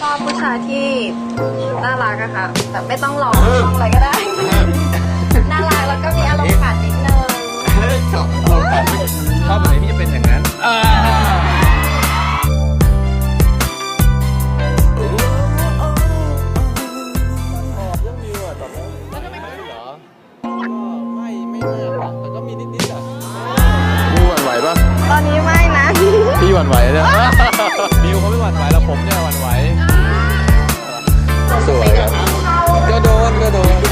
ชอบผู้ชายที่น่ารักอะค่ะ แต่ไม่ต้องหล่อต้องอะไรก็ได้ น่ารักแล้วก็มีอารมณ์ขันนิดนึงชอบชอบอะไรที่จะเป็นอย่างนั้นอ่าไม่ไม่มากหรอกแต่ก็มีนิดๆอะพี่หวั่นไหวปะตอนนี้ไม่นะ พี่หวั่นไหวเนี่ยมิวเขาไม่หวั่นไหวแล้วผมเนี่ยหวั่นไหว สวยครับก็โดนก็โดน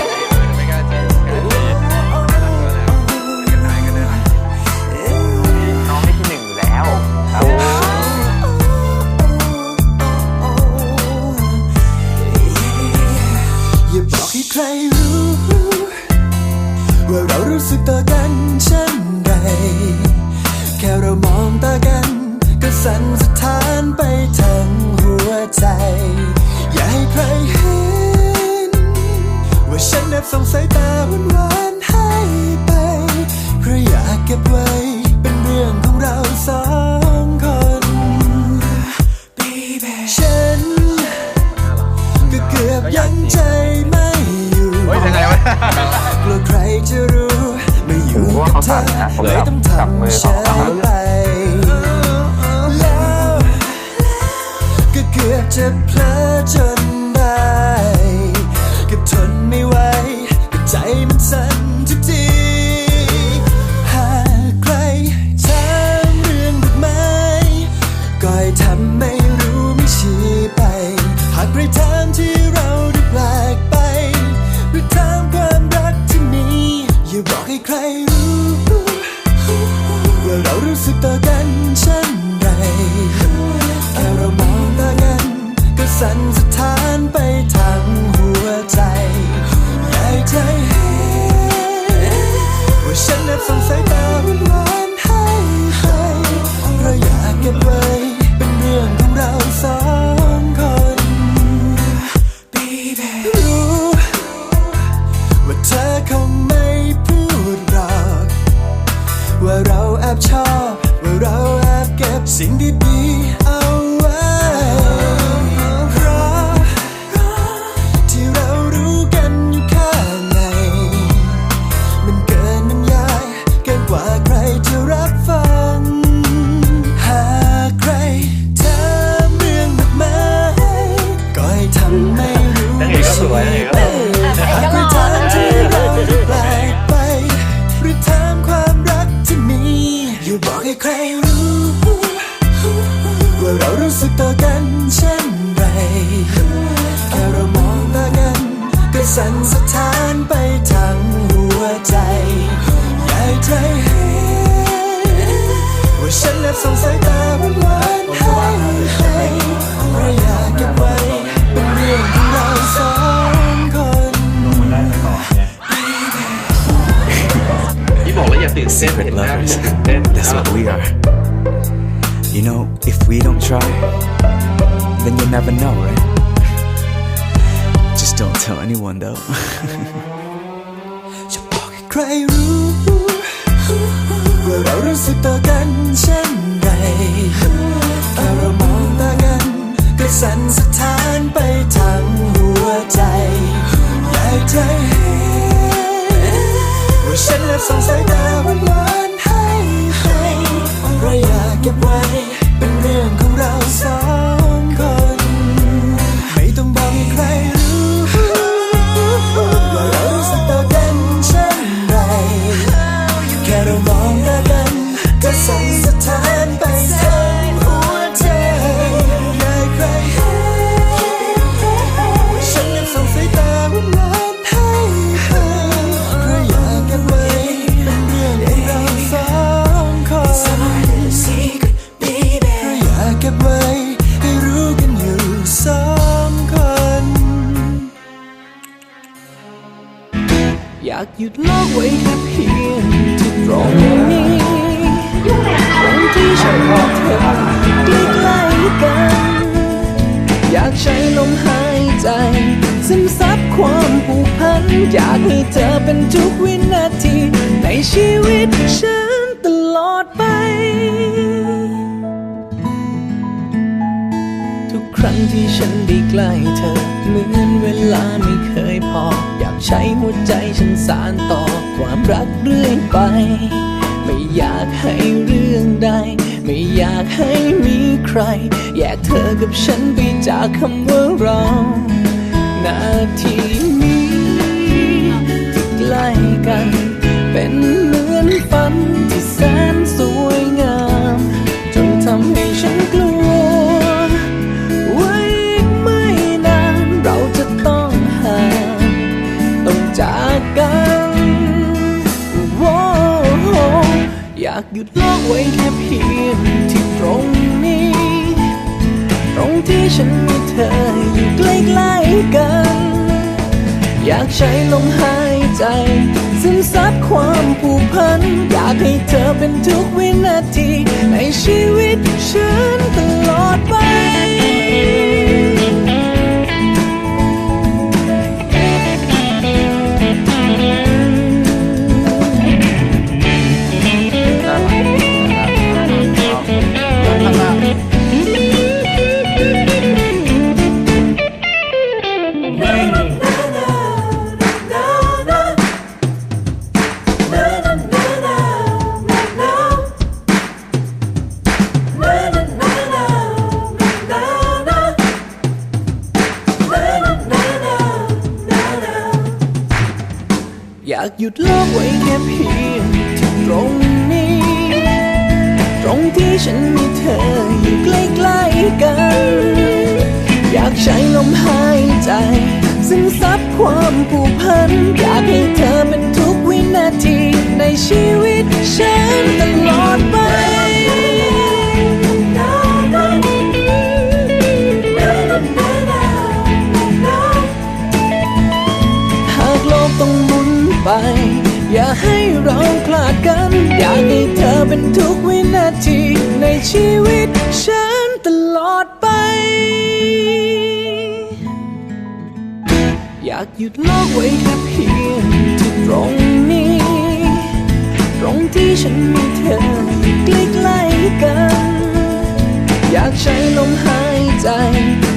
ส่งสายตาหวานๆให้ไป เพราะอยากเก็บไว้เป็นเรื่องของเราสองคน Baby ฉันก็เกือบยังใจไม่อยู่เฮ้ยยังไงวะกลัวใครจะรู้ไม่อยู่กับเธอเลยต้องทำเฉยไปแล้วก็เกือบจะเพลอจน เรารู้สึกต่อกันเช่นไรแค่เรามองตากันก็สั่นสะท้านไปทางหัวใจอยากให้เห็นว่าฉันแอบสงสัย อบชอบ ว่าเราแอบเก็บสิ่งดีๆเอา lovers. ตื่นเต้น That's what we are. You know, if we don't try, then you'll never know, right? Just don't tell anyone though. จะบอกให้ใครรู้ว่าเรารู้สึกต่อกันเช่นไรแค่เรามองตากันก็สั่นสะท้านไปทั้งหัวใจอยากให้เธอเห็นว่าฉันแอบส่งสายตาหวานๆให้ ก็สั่นสะท้านไปทั้งหัวใจใหญ่ใครเห็นฉันยังส่งสายตาวานๆให้ไปเพราะอยากเก็บไว้เป็นเรื่องของเราสองคนเพราะอยากเก็บไว้ให้รู้กันอยู่สองคน อยากหยุดโลกไว้ อยากให้เธอเป็นทุกวินาที ในชีวิตฉันตลอดไป ทุกครั้งที่ฉันได้ใกล้เธอ เหมือนเวลาไม่เคยพอ อยากใช้หัวใจฉันสานต่อความรักเรื่อยไป ไม่อยากให้เรื่องใด ไม่อยากให้มีใคร แยกเธอกับฉันไปจากคำว่าเรา นาทีนี้ กล้กัน เป็นเหมือนฝันที่แสนสวยงาม จนทำให้ฉันกลัว ไว่าอีกไม่นานเราจะต้องห่างต้องจากกันโว้อยากหยุดโลกไว้แค่เพียงที่ตรงนี้ ตรงที่ฉันมีเธออยู่ใกล้ๆกัน อยากใช้ลมหาย ใจ ซึมซับความผูกพัน อยากให้เธอเป็นทุกวินาที ในชีวิตฉัน หยุดโลกไว้แค่เพียงที่ตรงนี้ ตรงที่ฉันมีเธออยู่ใกล้ๆกัน อยากใช้ลมหายใจ ซึมซับความผูกพัน อยากให้เธอเป็นทุกวินาทีในชีวิตฉันตลอด อยากให้เธอเป็นทุกวินาทีในชีวิตฉันตลอดไป อยากหยุดโลกไว้แค่เพียงที่ตรงนี้ ตรงที่ฉันมีเธออยู่ใกล้กัน อยากใช้ลมหายใจ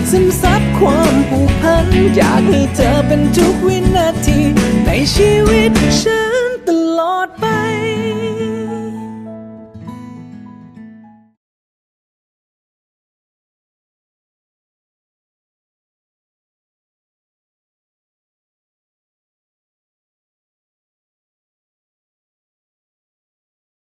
ซึมซับความผูกพัน อยากให้เธอเป็นทุกวินาทีในชีวิตฉันตลอดไป